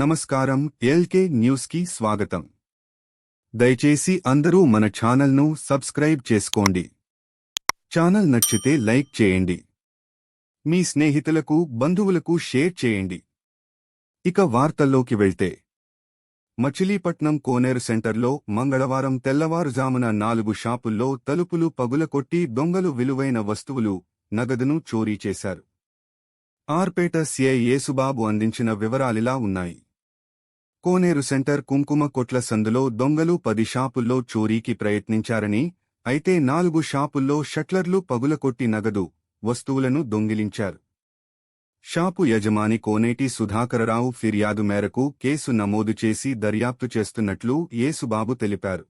నమస్కారం ఎల్కే న్యూస్కి స్వాగతం. దయచేసి అందరూ మన ఛానల్ను సబ్స్క్రైబ్ చేసుకోండి. ఛానల్ నచ్చితే లైక్ చేయండి. మీ స్నేహితులకు బంధువులకు షేర్ చేయండి. ఇక వార్తల్లోకి వెళ్తే. మచిలీపట్నం కోనేరు సెంటర్లో మంగళవారం తెల్లవారుజామున నాలుగు షాపుల్లో తలుపులు పగులకొట్టి దొంగలు విలువైన వస్తువులు నగదును చోరీ చేశారు. ఆర్పేట సిఐ యేసుబాబు అందించిన వివరాలిలా ఉన్నాయి. కోనేరు సెంటర్ కుంకుమ కొట్ల సందులో దొంగలు పది షాపుల్లో చోరీకి ప్రయత్నించారని అయితే నాలుగు షాపుల్లో షట్లర్లు పగులకొట్టి నగదు వస్తువులను దొంగిలించారు. షాపు యజమాని కోనేటి సుధాకరరావు ఫిర్యాదు మేరకు కేసు నమోదు చేసి దర్యాప్తు చేస్తున్నట్లు యేసుబాబు తెలిపారు.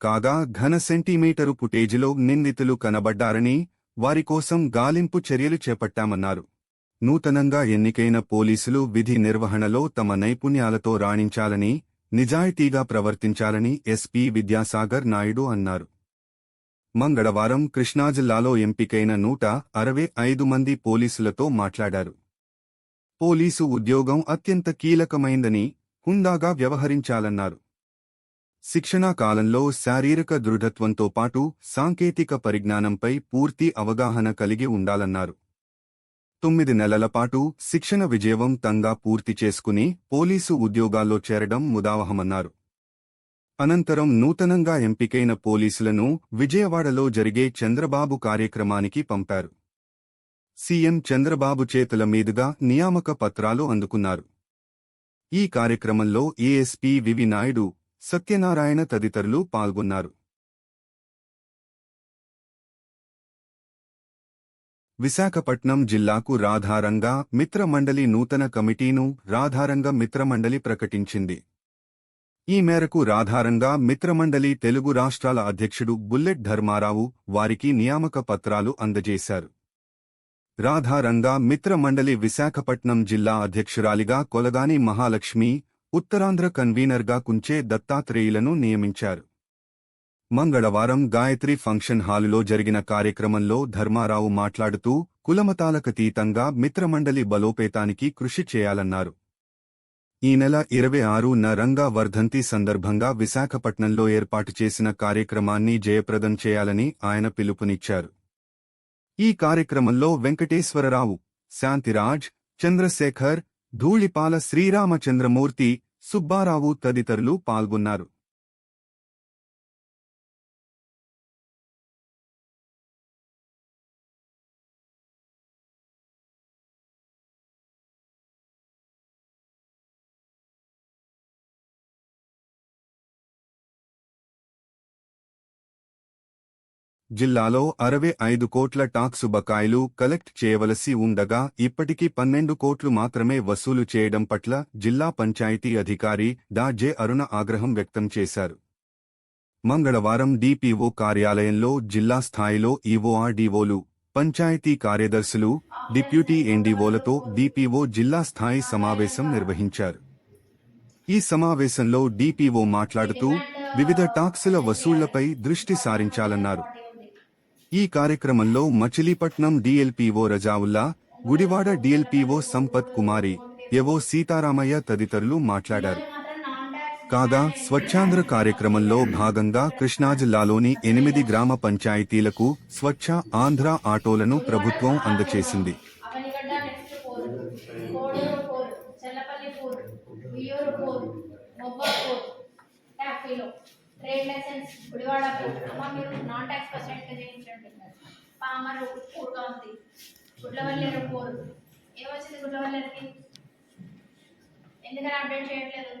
కాగా ఘన సెంటీమీటరు పుటేజీలో నిందితులు కనబడ్డారని వారి కోసం గాలింపు చర్యలు చేపట్టామన్నారు. నూతనంగా ఎన్నికైన పోలీసులు విధి నిర్వహణలో తమ నైపుణ్యాలతో రాణించాలని నిజాయితీగా ప్రవర్తించాలని ఎస్పీ విద్యాసాగర్ నాయుడు అన్నారు. మంగళవారం కృష్ణా జిల్లాలో ఎంపికైన నూట అరవై ఐదు మంది పోలీసులతో మాట్లాడారు. పోలీసు ఉద్యోగం అత్యంత కీలకమైందని హుందాగా వ్యవహరించాలన్నారు. శిక్షణా కాలంలో శారీరక దృఢత్వంతో పాటు సాంకేతిక పరిజ్ఞానంపై పూర్తి అవగాహన కలిగి ఉండాలన్నారు. తొమ్మిది నెలల పాటు శిక్షణ విజయవంతంగా పూర్తి చేసుకుని పోలీసు ఉద్యోగాల్లో చేరడం ముదావహమన్నారు. అనంతరం నూతనంగా ఎంపికైన పోలీసులను విజయవాడలో జరిగే చంద్రబాబు కార్యక్రమానికి పంపారు. సీఎం చంద్రబాబు చేతుల మీదుగా నియామక పత్రాలు అందుకున్నారు. ఈ కార్యక్రమంలో ఏఎస్పీ వివి నాయుడు సత్యనారాయణ తదితరులు పాల్గొన్నారు. విశాఖపట్నం జిల్లాకు రాధారంగా మిత్రమండలి నూతన కమిటీను రాధారంగ మిత్రమండలి ప్రకటించింది. ఈ మేరకు రాధారంగా మిత్రమండలి తెలుగు రాష్ట్రాల అధ్యక్షుడు బుల్లెట్ ధర్మారావు వారికి నియామక పత్రాలు అందజేశారు. రాధారంగా మిత్రమండలి విశాఖపట్నం జిల్లా అధ్యక్షురాలిగా కొలగాని మహాలక్ష్మి ఉత్తరాంధ్ర కన్వీనర్గా కుంచే దత్తాత్రేయులను నియమించారు. మంగళవారం గాయత్రి ఫంక్షన్ హాలులో జరిగిన కార్యక్రమంలో ధర్మారావు మాట్లాడుతూ కులమతాలకతీతంగా మిత్రమండలి బలోపేతానికి కృషి చేయాలన్నారు. ఈ నెల ఇరవై ఆరున రంగా వర్ధంతి సందర్భంగా విశాఖపట్నంలో ఏర్పాటు చేసిన కార్యక్రమాన్ని జయప్రదం చేయాలని ఆయన పిలుపునిచ్చారు. ఈ కార్యక్రమంలో వెంకటేశ్వరరావు శాంతిరాజ్ చంద్రశేఖర్ ధూళిపాల శ్రీరామచంద్రమూర్తి సుబ్బారావు తదితరులు పాల్గొన్నారు. జిల్లాలో అరవై ఐదు కోట్ల టాక్సు బకాయిలు కలెక్ట్ చేయవలసి ఉండగా ఇప్పటికీ పన్నెండు కోట్లు మాత్రమే వసూలు చేయడం పట్ల జిల్లా పంచాయతీ అధికారి డా. జె. అరుణ ఆగ్రహం వ్యక్తం చేశారు. మంగళవారం డిపిఓ కార్యాలయంలో జిల్లా స్థాయిలో ఈవోఆర్డీఓలు పంచాయతీ కార్యదర్శులు డిప్యూటీ ఎన్డీఓలతో డిపిఓ జిల్లా స్థాయి సమావేశం నిర్వహించారు. ఈ సమావేశంలో డిపిఓ మాట్లాడుతూ వివిధ టాక్సుల వసూళ్ళపై దృష్టి సారించాలన్నారు. ఈ కార్యక్రమంలో Machilipatnam DLPO Razaullah Gudivada DLPO Sampath Kumari EO Seetharamaiah తదితరులు మాట్లాడారు. కాగా స్వచ్ఛాంధ్ర కార్యక్రమంలో భాగంగా కృష్ణా జిల్లాలోని ఎనిమిది గ్రామ పంచాయతీలకు స్వచ్ఛ ఆంధ్ర ఆటోలను ప్రభుత్వం అందచేసింది Avanigadda next four Koduru four Challapalli four Vuyyuru four Mobba four ట్యాక్సీలో trade license Gudivada four అమ్మ మీరు నాన్ ట్యాక్స్ పర్సెంట్ చేయించండి పామరు ఫోర్గా ఉంది. గుడ్లవల్లేరు ఫోర్ ఏమొచ్చింది గుడ్లవల్లేరుకి ఎందుకని అప్డేట్ చేయట్లేదు?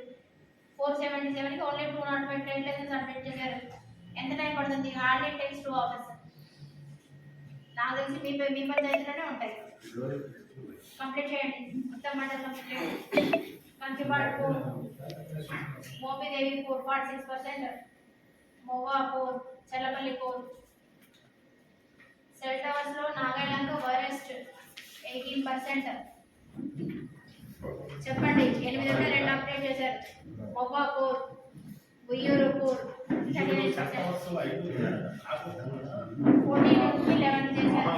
ఫోర్ సెవెంటీ సెవెన్కి only two not five trade license update చేశారు. ఎంత టైం పడుతుంది? హార్డ్లీ టెక్స్ టూ ఆఫీస్ నాకు తెలిసి మీ మీ పంచాయతీలోనే ఉంటాయి. కంప్లీట్ చేయండి. మొత్తం మండలం కంప్లీట్ చేయండి Kanchipadu four Mopidevi four forty six percent Movva four Challapalli four cell టవర్స్లో Nagalanka worst eighteen percent. చెప్పండి ఎనిమిది వందల రెండు అప్డేట్ చేశారు. మొవ్వా ఫోర్ ఫోర్టీన్ నుంచి లెవెన్ చేశారు.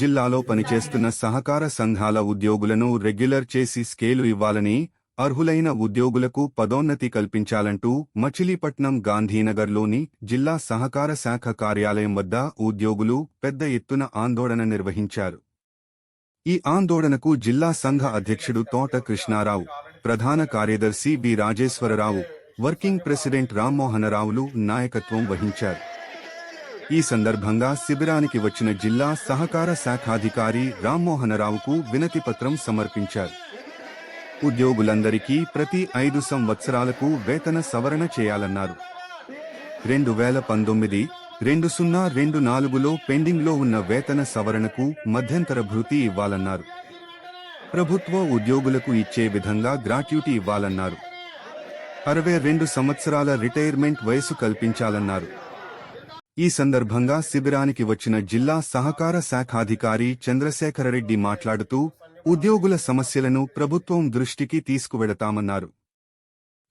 జిల్లాలో పనిచేస్తున్న సహకార సంఘాల ఉద్యోగులను రెగ్యులర్ చేసి స్కేలు ఇవ్వాలని అర్హులైన ఉద్యోగులకు పదోన్నతి కల్పించాలంటూ మచిలీపట్నం గాంధీనగర్లోని జిల్లా సహకార శాఖ కార్యాలయం వద్ద ఉద్యోగులు పెద్ద ఎత్తున ఆందోళన నిర్వహించారు. ఈ ఆందోళనకు జిల్లా సంఘ అధ్యక్షుడు తోట కృష్ణారావు ప్రధాన కార్యదర్శి బి రాజేశ్వరరావు వర్కింగ్ ప్రెసిడెంట్ రామ్మోహనరావులు నాయకత్వం వహించారు. ఈ సందర్భంగా శిబిరానికి వచ్చిన జిల్లా సహకార శాఖాధికారి రామ్మోహనరావుకు వినతిపత్రం సమర్పించారు. ఉద్యోగులందరికీ ప్రతి ఐదు సంవత్సరాలకు వేతన సవరణ చేయాలన్నారు. రెండు వేల పంతొమ్మిది రెండు సున్నా రెండు నాలుగులో పెండింగ్లో ఉన్న వేతన సవరణకు మధ్యంతర భృతి ఇవ్వాలన్నారు. ప్రభుత్వ ఉద్యోగులకు ఇచ్చే విధంగా గ్రాట్యుటీ ఇవ్వాలన్నారు. అరవై రెండు సంవత్సరాల రిటైర్మెంట్ వయసు కల్పించాలన్నారు. ఈ సందర్భంగా శిబిరానికి వచ్చిన జిల్లా సహకార శాఖాధికారి చంద్రశేఖరరెడ్డి మాట్లాడుతూ ఉద్యోగుల సమస్యలను ప్రభుత్వం దృష్టికి తీసుకువెడతామన్నారు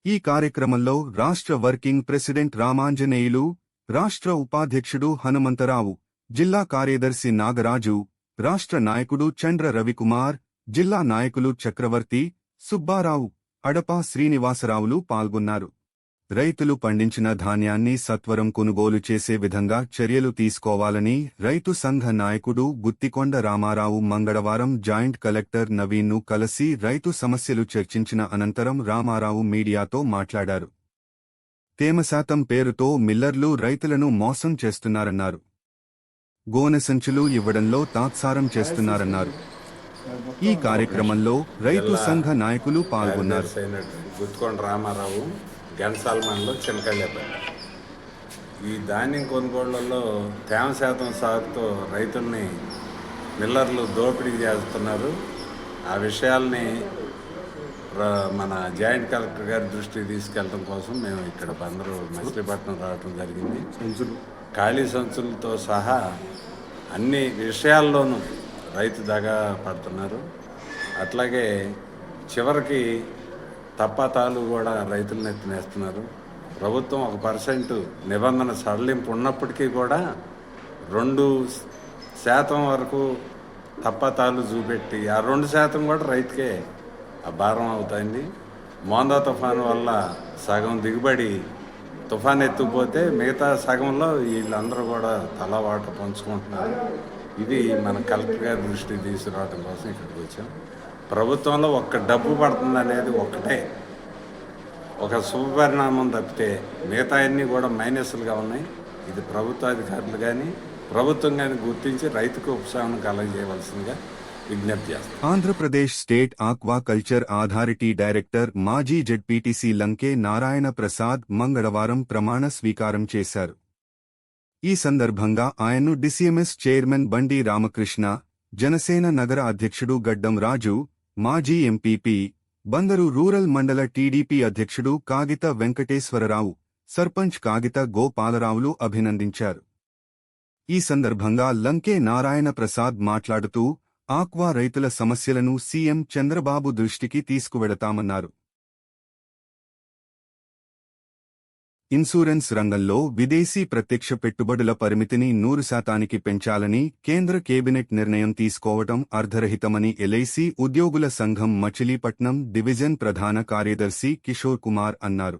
ఈ కార్యక్రమంలో రాష్ట్ర వర్కింగ్ ప్రెసిడెంట్ రామాంజనేయులు రాష్ట్ర ఉపాధ్యక్షుడు హనుమంతరావు జిల్లా కార్యదర్శి నాగరాజు రాష్ట్ర నాయకుడు చండ్ర రవికుమార్ జిల్లా నాయకులు చక్రవర్తి సుబ్బారావు అడపా శ్రీనివాసరావులు పాల్గొన్నారు. రైతులు పండించిన ధాన్యాన్ని సత్వరం కొనుగోలు చేసే విధంగా చర్యలు తీసుకోవాలని రైతు సంఘ నాయకుడు గుత్తికొండ రామారావు మంగళవారం జాయింట్ కలెక్టర్ నవీన్ను కలిసి రైతు సమస్యలు చర్చించిన అనంతరం రామారావు మీడియాతో మాట్లాడారు. తేమ శాతం పేరుతో మిల్లర్లు రైతులను మోసం చేస్తున్నారన్నారు. గోనె సంచులు ఇవ్వడంలో తాత్సారం చేస్తున్నారన్నారు. ఈ కార్యక్రమంలో రైతు సంఘ నాయకులు పాల్గొన్నారు. గుత్తికొండ రామారావు గన్సాల్మాన్లో చినకళ్ళపల్లి ఈ ధాన్యం కొనుగోళ్ళలో తేమ శాతం సాగుతో రైతుల్ని మిల్లర్లు దోపిడీ చేస్తున్నారు. ఆ విషయాల్ని మన జాయింట్ కలెక్టర్ గారి దృష్టికి తీసుకెళ్ళడం కోసం మేము ఇక్కడ అందరూ మచిలీపట్నం రావడం జరిగింది. ఖాళీ సంచులతో సహా అన్ని విషయాల్లోనూ రైతు దగా పడుతున్నారు. అట్లాగే చివరికి తప్పతాలు కూడా రైతుల ఎత్తినేస్తున్నారు ప్రభుత్వం ఒక పర్సెంట్ నిబంధన సడలింపు ఉన్నప్పటికీ కూడా రెండు శాతం వరకు తప్పతాలు చూపెట్టి ఆ రెండు శాతం కూడా రైతుకే ఆ భారం అవుతుంది. మోందా తుఫాను వల్ల సగం దిగుబడి తుఫాన్ ఎత్తుకుపోతే మిగతా సగంలో వీళ్ళందరూ కూడా తలవాట పంచుకుంటున్నారు. ఇది మన కలెక్టర్ గారి దృష్టికి తీసుకురావడం కోసం ఇక్కడికి వచ్చాం. ప్రభుత్వంలో ఒక్క డబ్బు పడుతుంది అనేది ఒక్కటే. ఒక శుభపరిణామం తప్పితే మిగతా అన్నీ కూడా మైనస్లుగా ఉన్నాయి. ఇది ప్రభుత్వాధికారులు కానీ ప్రభుత్వం కానీ గుర్తించి రైతుకు ఉపశమనం కలగజేయవలసిందిగా విజ్ఞప్తి Andhra Pradesh state aquaculture authority director మాజీ జెడ్పీటీసీ లంకే నారాయణ ప్రసాద్ మంగళవారం ప్రమాణ స్వీకారం చేశారు. ఈ సందర్భంగా ఆయన్ను డిసిఎంఎస్ చైర్మన్ బండి రామకృష్ణ జనసేన నగర అధ్యక్షుడు గడ్డం రాజు మాజీ ఎంపీపీ బందరు రూరల్ మండల టీడీపీ అధ్యక్షుడు కాగిత వెంకటేశ్వరరావు సర్పంచ్ కాగిత గోపాలరావులు అభినందించారు. ఈ సందర్భంగా లంకే నారాయణ ప్రసాద్ మాట్లాడుతూ ఆక్వా రైతుల సమస్యలను సీఎం చంద్రబాబు దృష్టికి తీసుకువెడతామన్నారు ఇన్సూరెన్స్ రంగంలో విదేశీ ప్రత్యక్ష పెట్టుబడుల పరిమితిని నూరు శాతానికి పెంచాలని కేంద్ర కేబినెట్ నిర్ణయం తీసుకోవటం అర్ధరహితమని ఎల్ఐసి ఉద్యోగుల సంఘం మచిలీపట్నం డివిజన్ ప్రధాన కార్యదర్శి కిషోర్ కుమార్ అన్నారు.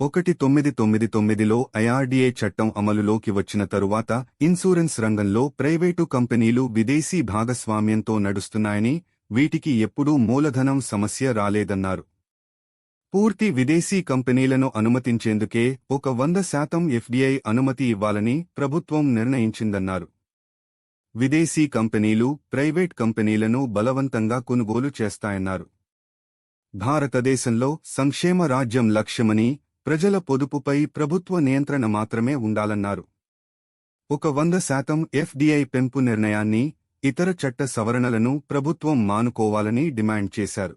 ఒకటి తొమ్మిది తొమ్మిది తొమ్మిదిలో ఐఆర్డీఏ చట్టం అమలులోకి వచ్చిన తరువాత ఇన్సూరెన్స్ రంగంలో ప్రైవేటు కంపెనీలు విదేశీ భాగస్వామ్యంతో నడుస్తున్నాయని వీటికి ఎప్పుడూ మూలధనం సమస్య రాలేదన్నారు. పూర్తి విదేశీ కంపెనీలను అనుమతించేందుకే ఒక వంద శాతం ఎఫ్డీఐ అనుమతి ఇవ్వాలని ప్రభుత్వం నిర్ణయించిందన్నారు. విదేశీ కంపెనీలు ప్రైవేట్ కంపెనీలను బలవంతంగా కొనుగోలు చేస్తాయన్నారు. భారతదేశంలో సంక్షేమ రాజ్యం లక్ష్యమని ప్రజల పొదుపుపై ప్రభుత్వ నియంత్రణ మాత్రమే ఉండాలన్నారు. ఒక వంద శాతం ఎఫ్డీఐ పెంపు నిర్ణయాన్ని ఇతర చట్ట సవరణలను ప్రభుత్వం మానుకోవాలని డిమాండ్ చేశారు.